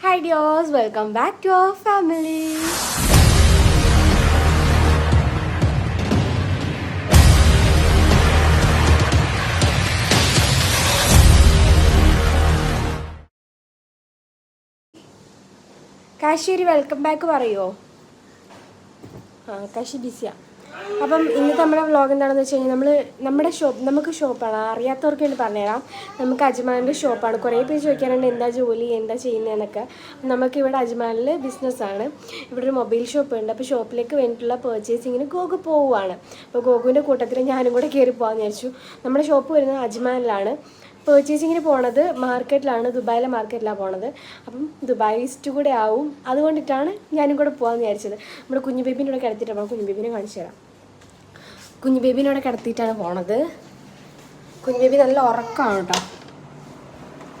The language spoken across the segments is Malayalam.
Hi ഡിയോസ് welcome back to our family Kashi welcome back പറയുമോ ആ കാശി ബിസിയാ അപ്പം ഇന്നത്തെ നമ്മുടെ വ്ളോഗ് എന്താണെന്ന് വെച്ച് കഴിഞ്ഞാൽ നമ്മൾ നമ്മുടെ ഷോപ്പ് നമുക്ക് ഷോപ്പാണ് അറിയാത്തവർക്ക് വേണ്ടി പറഞ്ഞുതരാം. നമുക്ക് അജ്മാനിന്റെ ഷോപ്പാണ് കുറേ പേര് ചോദിക്കാറുണ്ട് എന്താ ജോലി എന്താ ചെയ്യുന്നതെന്നൊക്കെ നമുക്ക് ഇവിടെ അജ്മാനിൽ ബിസിനസ്സാണ് ഇവിടെ ഒരു മൊബൈൽ ഷോപ്പ് ഉണ്ട്. അപ്പോൾ ഷോപ്പിലേക്ക് വേണ്ടിയിട്ടുള്ള പർച്ചേസിങ്ങിന് ഗോഗു പോവുകയാണ് അപ്പോൾ ഗോകുവിന്റെ കൂട്ടത്തിൽ ഞാനും കൂടെ കയറി പോകാമെന്ന് വിചാരിച്ചു. നമ്മുടെ ഷോപ്പ് വരുന്നത് അജ്മാനിലാണ് പർച്ചേസിങ്ങിന് പോണത് മാർക്കറ്റിലാണ് ദുബായിലെ മാർക്കറ്റിലാണ് പോണത്. അപ്പം ദുബായിസ്റ്റ് കൂടെ ആവും. അതുകൊണ്ടിട്ടാണ് ഞാനും കൂടെ പോകാമെന്ന് വിചാരിച്ചത്. നമ്മുടെ കുഞ്ഞു ബേബിന്റെ കൂടെ കിടത്തിയിട്ട് പോകണം കുഞ്ഞു ബേബിനെ കാണിച്ചു തരാം. കുഞ്ഞു ബേബിനെ കൂടെ കിടത്തിയിട്ടാണ് പോണത്. കുഞ്ഞു ബേബി നല്ല ഉറക്കമാണ് കേട്ടോ.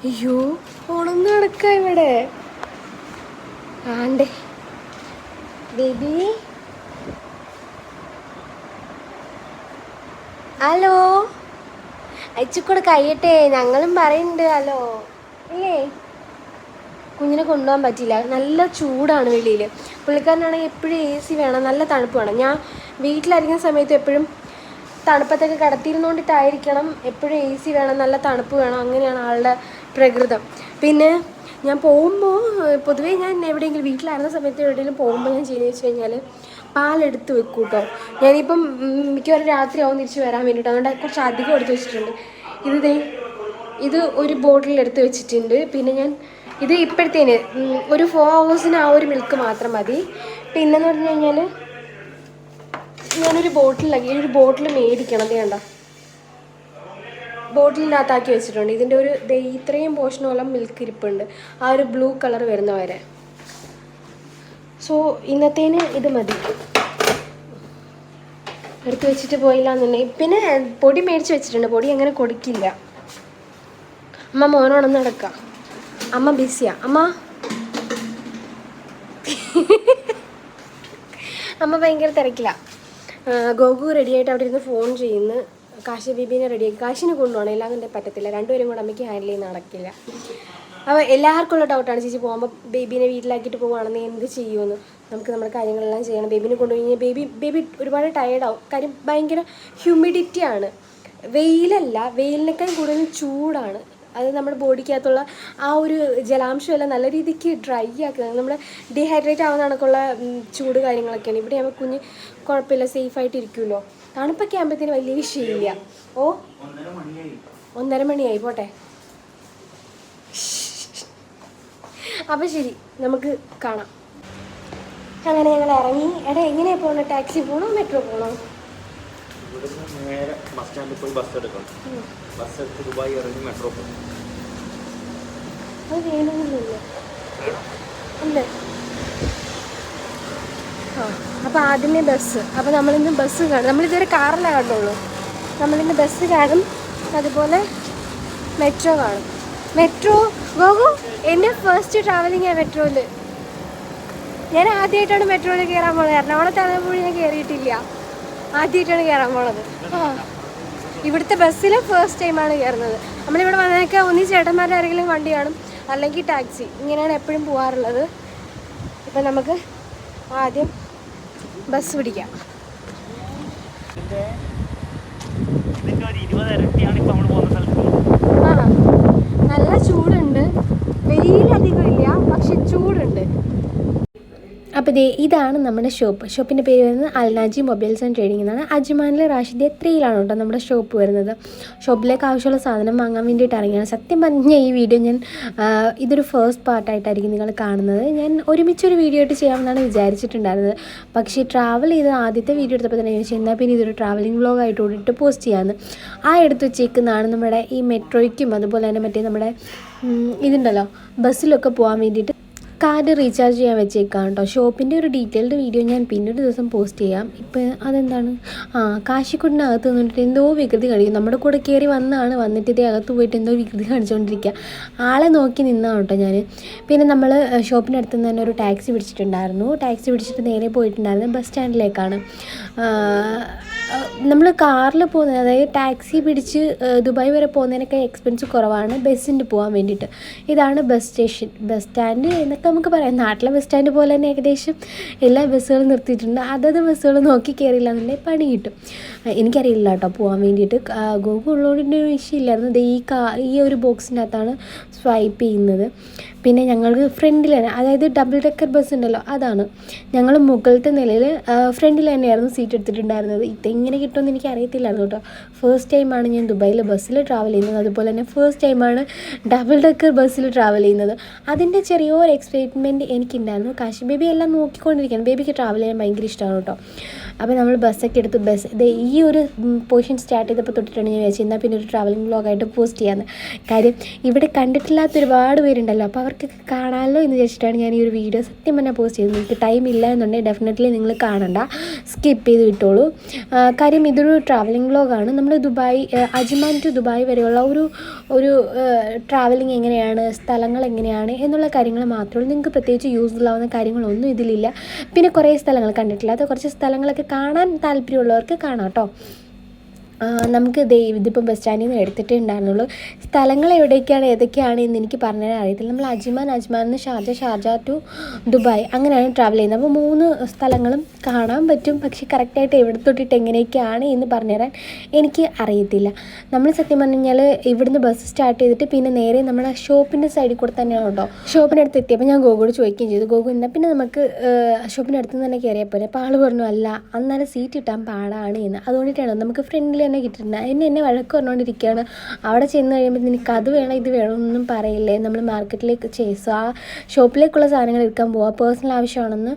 അയ്യോ ഉണന്ന് കിടക്ക ഇവിടെ. ആണ്ടേ. ബേബി. ഹലോ. അയച്ചുകൂടെ കഴിയട്ടെ ഞങ്ങളും പറയുന്നുണ്ട് ഹലോ. ഇല്ലേ? കുഞ്ഞിനെ കൊണ്ടുപോകാൻ പറ്റില്ല നല്ല ചൂടാണ് വെളിയിൽ. പുള്ളിക്കാരനാണെങ്കിൽ എപ്പോഴും എ സി വേണം. നല്ല തണുപ്പ് വേണം ഞാൻ വീട്ടിലായിരിക്കുന്ന സമയത്ത് എപ്പോഴും തണുപ്പത്തൊക്കെ കടത്തിയിരുന്നുകൊണ്ടിട്ടായിരിക്കണം എപ്പോഴും എ സി വേണം നല്ല തണുപ്പ് വേണം. അങ്ങനെയാണ് ആളുടെ പ്രകൃതം. പിന്നെ ഞാൻ പോകുമ്പോൾ പൊതുവേ ഞാൻ എവിടെയെങ്കിലും വീട്ടിലായിരുന്ന സമയത്ത് എവിടെയെങ്കിലും പോകുമ്പോൾ ഞാൻ ചെയ്യുന്നത് വെച്ച് കഴിഞ്ഞാൽ പാലെടുത്ത് വെക്കും കേട്ടോ ഞാനിപ്പം മിക്കവാറും മിക്കവാറും രാത്രിയാവും തിരിച്ച് വരാൻ വേണ്ടിയിട്ട് അതുകൊണ്ട് കുറച്ച് അധികം എടുത്ത് വെച്ചിട്ടുണ്ട്. ഇത് ദേ ഇത് ഒരു ബോട്ടിൽ എടുത്ത് വെച്ചിട്ടുണ്ട്. പിന്നെ ഞാൻ ഇത് ഇപ്പോഴത്തേന് ഒരു ഫോർ ഹവേഴ്സിന് ആ ഒരു മിൽക്ക് മാത്രം മതി. പിന്നെന്ന് പറഞ്ഞു കഴിഞ്ഞാൽ ഞാനൊരു ബോട്ടിലാക്കി ഒരു ബോട്ടിൽ മേടിക്കണം. അത് കണ്ട? ബോട്ടിലിനകത്താക്കി വെച്ചിട്ടുണ്ട്. ഇതിന്റെ ഒരു ഇത്രയും പോഷനോളം മിൽക്ക് ഇരിപ്പുണ്ട്. ആ ഒരു ബ്ലൂ കളർ വരുന്ന വരെ. സോ ഇന്നത്തേന് ഇത് മതി. എടുത്ത് വെച്ചിട്ട് പോയില്ല എന്നുണ്ടെങ്കിൽ പിന്നെ പൊടി മേടിച്ച് വെച്ചിട്ടുണ്ട്. പൊടി അങ്ങനെ കൊടുക്കില്ല. അമ്മ മോനോണം നടക്ക. അമ്മ ബിസിയാ. അമ്മ? അമ്മ ഭയങ്കര തിരക്കില്ല ഗോകു റെഡിയായിട്ട് അവിടെ ഇരുന്ന് ഫോൺ ചെയ്യുന്നു. കാശി ബീബീനെ റെഡിയാക്കി കാശിനെ കൊണ്ടുപോകണം. എല്ലാം കൊണ്ടേ പറ്റത്തില്ല. രണ്ടുപേരും കൂടെ അമ്മയ്ക്ക് ഹാൻഡിൽ ചെയ്യുന്ന നടക്കില്ല. അപ്പോൾ എല്ലാവർക്കും ഉള്ള ഡൗട്ടാണ് ചേച്ചി പോകുമ്പോൾ ബേബീനെ വീട്ടിലാക്കിയിട്ട് പോവുകയാണെന്ന് എന്ത് ചെയ്യുമെന്ന്? നമുക്ക് നമ്മുടെ കാര്യങ്ങളെല്ലാം ചെയ്യണം. ബേബീനെ കൊണ്ടുപോയി ബേബി ബേബി ഒരുപാട് ടയേർഡാവും കാര്യം ഭയങ്കര ഹ്യൂമിഡിറ്റി ആണ്. വെയിലല്ല വെയിലിനേക്കാൾ കൂടുതൽ ചൂടാണ്. അത് നമ്മുടെ ബോഡിക്കകത്തുള്ള ആ ഒരു ജലാംശമെല്ലാം നല്ല രീതിക്ക് ഡ്രൈ ആക്കുന്നത് നമ്മൾ ഡീഹൈഡ്രേറ്റ് ആവുന്ന കണക്കുള്ള ചൂട് കാര്യങ്ങളൊക്കെയാണ്. ഇവിടെ ആകുമ്പോൾ കുഞ്ഞ് കുഴപ്പമില്ല സേഫായിട്ട് ഇരിക്കുമല്ലോ. തണുപ്പൊക്കെ ആകുമ്പോഴത്തേന് വലിയ വിഷയമില്ല. ഓ ഒന്നര മണിയായി. പോട്ടെ. അപ്പം ശരി നമുക്ക് കാണാം. അങ്ങനെ ഞങ്ങൾ ഇറങ്ങി. എടാ എങ്ങനെയാണ് പോകണം ടാക്സി പോകണോ മെട്രോ പോകണോ ഇവിടുന്ന് നേരെ ബസ് സ്റ്റാൻഡിൽ പോയി ബസ് എടുക്കണം. ബസ് എടുത്ത് ദുബായ് ഇറങ്ങി മെട്രോ പോകും അത് വേണമെന്നില്ല ഉണ്ട് ആ അപ്പോൾ ആദ്യമേ ബസ്. അപ്പോൾ നമ്മളിന്ന് ബസ് കാണും. നമ്മളിതുവരെ കാറിലേ കണ്ടുള്ളൂ നമ്മളിന്ന് ബസ് കാണും. അതുപോലെ മെട്രോ കാണും. മെട്രോ? ഗോഗു എന്റെ ഫസ്റ്റ് ട്രാവലിംഗ് ആണ് മെട്രോയിൽ ഞാൻ ആദ്യമായിട്ടാണ് മെട്രോയിൽ കയറാൻ പോണത്. പോയി ഞാൻ കയറിയിട്ടില്ല ആദ്യമായിട്ടാണ് കയറാൻ പോണത്. ഇവിടുത്തെ ബസ്സിൽ ഫസ്റ്റ് ടൈമാണ് കയറുന്നത് നമ്മളിവിടെ വന്നതൊക്കെ ഒന്നീ ചേട്ടന്മാരുടെ ആരെങ്കിലും വണ്ടി കാണും. അല്ലെങ്കിൽ ടാക്സി. ഇങ്ങനെയാണ് എപ്പോഴും പോകാറുള്ളത് ഇപ്പം നമുക്ക് ആദ്യം ബസ് പിടിക്കാം. ഇതിന്റെ ഒരു ഇരുപത് ഇരട്ടിയാണ് ഇപ്പോൾ നമ്മൾ പോകുന്ന സ്ഥലത്ത് ആ നല്ല ചൂടുണ്ട് വെയിലധികം ഇല്ല പക്ഷെ ചൂടുണ്ട്. അപ്പോൾ ദേ ഇതാണ് നമ്മുടെ ഷോപ്പ് ഷോപ്പിന്റെ പേര് വരുന്നത് അൽനാജി മൊബൈൽസ് ആൻഡ് ട്രേഡിംഗ് എന്നാണ്. അജ്മാനിലെ റാഷിദ് ത്രീയിലാണ് കേട്ടോ നമ്മുടെ ഷോപ്പ് വരുന്നത്? ഷോപ്പിലേക്ക് ആവശ്യമുള്ള സാധനം വാങ്ങാൻ വേണ്ടിയിട്ട് ഇറങ്ങിയാണ്. സത്യം പറഞ്ഞ ഈ വീഡിയോ ഞാൻ ഇതൊരു ഫസ്റ്റ് പാർട്ടായിട്ടായിരിക്കും നിങ്ങൾ കാണുന്നത്. ഞാൻ ഒരുമിച്ചൊരു വീഡിയോ ആയിട്ട് ചെയ്യാമെന്നാണ് വിചാരിച്ചിട്ടുണ്ടായിരുന്നത്. പക്ഷേ ട്രാവൽ ചെയ്ത് ആദ്യത്തെ വീഡിയോ എടുത്തപ്പോൾ തന്നെ ചോദിച്ചു എന്നാൽ പിന്നെ ഇതൊരു ട്രാവലിംഗ് വ്ളോഗായിട്ട് ഇട്ട് പോസ്റ്റ് ചെയ്യാമെന്ന് ആ എടുത്ത് വെച്ചേക്കുന്നതാണ് നമ്മുടെ ഈ മെട്രോയ്ക്കും അതുപോലെ തന്നെ മറ്റേ നമ്മുടെ ഇതുണ്ടല്ലോ ബസ്സിലൊക്കെ പോകാൻ വേണ്ടിയിട്ട് കാർഡ് റീചാർജ് ചെയ്യാൻ വെച്ചേക്കാം കേട്ടോ. ഷോപ്പിന്റെ ഒരു ഡീറ്റെയിൽഡ് വീഡിയോ ഞാൻ പിന്നൊരു ദിവസം പോസ്റ്റ് ചെയ്യാം. ഇപ്പം അതെന്താണ്? ആ കാശിക്കുടിനകത്ത് നിന്നിട്ട് എന്തോ വികൃതി കഴിയും നമ്മുടെ കൂടെ കയറി വന്നാണ് വന്നിട്ട് ഇതേ അകത്ത് പോയിട്ട് എന്തോ വികൃതി കാണിച്ചുകൊണ്ടിരിക്കുക ആളെ നോക്കി നിന്നാണ് കേട്ടോ ഞാൻ പിന്നെ നമ്മൾ ഷോപ്പിന്റെ അടുത്ത് നിന്ന് തന്നെ ഒരു ടാക്സി പിടിച്ചിട്ടുണ്ടായിരുന്നു. ടാക്സി പിടിച്ചിട്ട് നേരെ പോയിട്ടുണ്ടായിരുന്നു. ബസ് സ്റ്റാൻഡിലേക്കാണ്. നമ്മൾ കാറിൽ പോകുന്നത് അതായത് ടാക്സി പിടിച്ച് ദുബായ് വരെ പോകുന്നതിനൊക്കെ എക്സ്പെൻസ് കുറവാണ് ബസ്സിന്റെ പോകാൻ വേണ്ടിയിട്ട്. ഇതാണ് ബസ് സ്റ്റേഷൻ. ബസ് സ്റ്റാൻഡ് എന്നൊക്കെ നമുക്ക് പറയാം. നാട്ടിലെ ബസ് സ്റ്റാൻഡ് പോലെ തന്നെ ഏകദേശം എല്ലാ ബസ്സുകളും നിർത്തിയിട്ടുണ്ട്. അതത് ബസ്സുകൾ നോക്കി കയറിയില്ല എന്നുണ്ടെങ്കിൽ പണി കിട്ടും. എനിക്കറിയില്ല കേട്ടോ പോകാൻ വേണ്ടിയിട്ട്. ഗൂഗിൾ ഒരു വിഷയമില്ലായിരുന്നു. ഈ കാ ഈ ഒരു ബോക്സിന്റെ അകത്താണ് സ്വൈപ്പ് ചെയ്യുന്നത്. പിന്നെ ഞങ്ങൾക്ക് ഫ്രണ്ടിൽ തന്നെ അതായത് ഡബിൾ ഡെക്കർ ബസ് ഉണ്ടല്ലോ അതാണ്. ഞങ്ങൾ മുകളിലത്തെ നിലയിൽ ഫ്രണ്ടിൽ തന്നെയായിരുന്നു സീറ്റ് എടുത്തിട്ടുണ്ടായിരുന്നത്. ഇതെങ്ങനെ കിട്ടുമെന്ന് എനിക്ക് അറിയത്തില്ലായിരുന്നു കേട്ടോ ഫസ്റ്റ് ടൈമാണ് ഞാൻ ദുബായിൽ ബസ്സിൽ ട്രാവൽ ചെയ്യുന്നത്. അതുപോലെ തന്നെ ഫസ്റ്റ് ടൈമാണ് ഡബിൾ ഡെക്കർ ബസ്സിൽ ട്രാവൽ ചെയ്യുന്നത്. അതിന്റെ ചെറിയൊരു എക്സൈറ്റ്മെന്റ് എനിക്കുണ്ടായിരുന്നു. കാശി ബേബി എല്ലാം നോക്കിക്കൊണ്ടിരിക്കുകയാണ്. ബേബിക്ക് ട്രാവൽ ചെയ്യാൻ ഭയങ്കര ഇഷ്ടമാണ് കേട്ടോ. അപ്പോൾ നമ്മൾ ബസ്സൊക്കെ എടുത്ത് ബസ് ഇത് ഈ ഒരു പൊസിഷൻ സ്റ്റാർട്ട് ചെയ്തപ്പോൾ തൊട്ടിട്ടാണ് ഞാൻ വിചാരിച്ചത്. എന്നാൽ പിന്നെ ഒരു ട്രാവലിംഗ് ബ്ലോഗായിട്ട് പോസ്റ്റ് ചെയ്യാമെന്ന് കാര്യം ഇവിടെ കണ്ടിട്ടില്ലാത്ത ഒരുപാട് പേരുണ്ടല്ലോ. അപ്പോൾ അവർക്കൊക്കെ കാണാമല്ലോ എന്ന് വിചാരിച്ചിട്ടാണ് ഞാൻ ഈ ഒരു വീഡിയോ സത്യം പറഞ്ഞാൽ പോസ്റ്റ് ചെയ്തത്. നിങ്ങൾക്ക് ടൈം ഇല്ല എന്നുണ്ടെങ്കിൽ ഡെഫിനറ്റ്ലി നിങ്ങൾ കാണണ്ട. സ്കിപ്പ് ചെയ്ത് വിട്ടോളൂ. കാര്യം ഇതൊരു ട്രാവലിംഗ് ബ്ലോഗാണ് നമ്മൾ ദുബായ് അജ്മാൻ ടു ദുബായ് വരെയുള്ള ഒരു ഒരു ട്രാവലിംഗ് എങ്ങനെയാണ് സ്ഥലങ്ങൾ എങ്ങനെയാണ് എന്നുള്ള കാര്യങ്ങൾ മാത്രമേ നിങ്ങൾക്ക് പ്രത്യേകിച്ച് യൂസ്ഫുൾ ആവുന്ന കാര്യങ്ങളൊന്നും ഇതിലില്ല. പിന്നെ കുറേ സ്ഥലങ്ങൾ കണ്ടിട്ടില്ലാത്ത കുറച്ച് സ്ഥലങ്ങളൊക്കെ കാണാൻ താല്പര്യമുള്ളവർക്ക് കാണാം കേട്ടോ. നമുക്ക് ദേ ഇതിപ്പം ബസ് സ്റ്റാൻഡിൽ നിന്ന് എടുത്തിട്ടേ ഉണ്ടായിരുന്നുള്ളൂ. സ്ഥലങ്ങൾ എവിടേക്കാണ് ഏതൊക്കെയാണ് എന്ന് എനിക്ക് പറഞ്ഞാൽ അറിയത്തില്ല. നമ്മൾ അജ്മാൻ അജ്മാൻ നിന്ന് ഷാർജ ഷാർജ ടു ദുബായ് അങ്ങനെയാണ് ട്രാവൽ ചെയ്യുന്നത്. അപ്പോൾ മൂന്ന് സ്ഥലങ്ങളും കാണാൻ പറ്റും. പക്ഷേ കറക്റ്റായിട്ട് എവിടെ തൊട്ടിട്ട് എങ്ങനെയൊക്കെയാണ് എന്ന് പറഞ്ഞുതരാൻ എനിക്ക് അറിയത്തില്ല. നമ്മൾ സത്യം പറഞ്ഞു കഴിഞ്ഞാൽ ഇവിടുന്ന് ബസ് സ്റ്റാർട്ട് ചെയ്തിട്ട് പിന്നെ നേരെ നമ്മുടെ ഷോപ്പിന്റെ സൈഡിൽ കൂടെ തന്നെയാണ് കേട്ടോ. ഷോപ്പിനടുത്ത് എത്തിയപ്പോൾ ഞാൻ ഗോഗോട് ചോദിക്കുകയും ചെയ്തു. ഗോകു എന്നാൽ പിന്നെ നമുക്ക് ഷോപ്പിനടുത്ത് തന്നെ കയറിയാൽ പോരെ? അപ്പോൾ ആൾ പറഞ്ഞു അല്ല അന്നേരം സീറ്റ് കിട്ടാൻ പാടാണ് എന്ന്. അതുകൊണ്ടിട്ടാണ് നമുക്ക് ഫ്രണ്ടിൽ തന്നെ കിട്ടിയിട്ടുണ്ട് അതിന് എന്നെ വഴക്ക് പറഞ്ഞുകൊണ്ടിരിക്കുകയാണ് അവിടെ ചെന്ന് കഴിയുമ്പോൾ നിനക്ക് അത് വേണം ഇത് വേണം എന്നൊന്നും പറയില്ലേ? നമ്മൾ മാർക്കറ്റിലേക്ക് ചേസോ ആ ഷോപ്പിലേക്കുള്ള സാധനങ്ങൾ എടുക്കാൻ പോവാം. പേഴ്സണൽ ആവശ്യമാണെന്ന്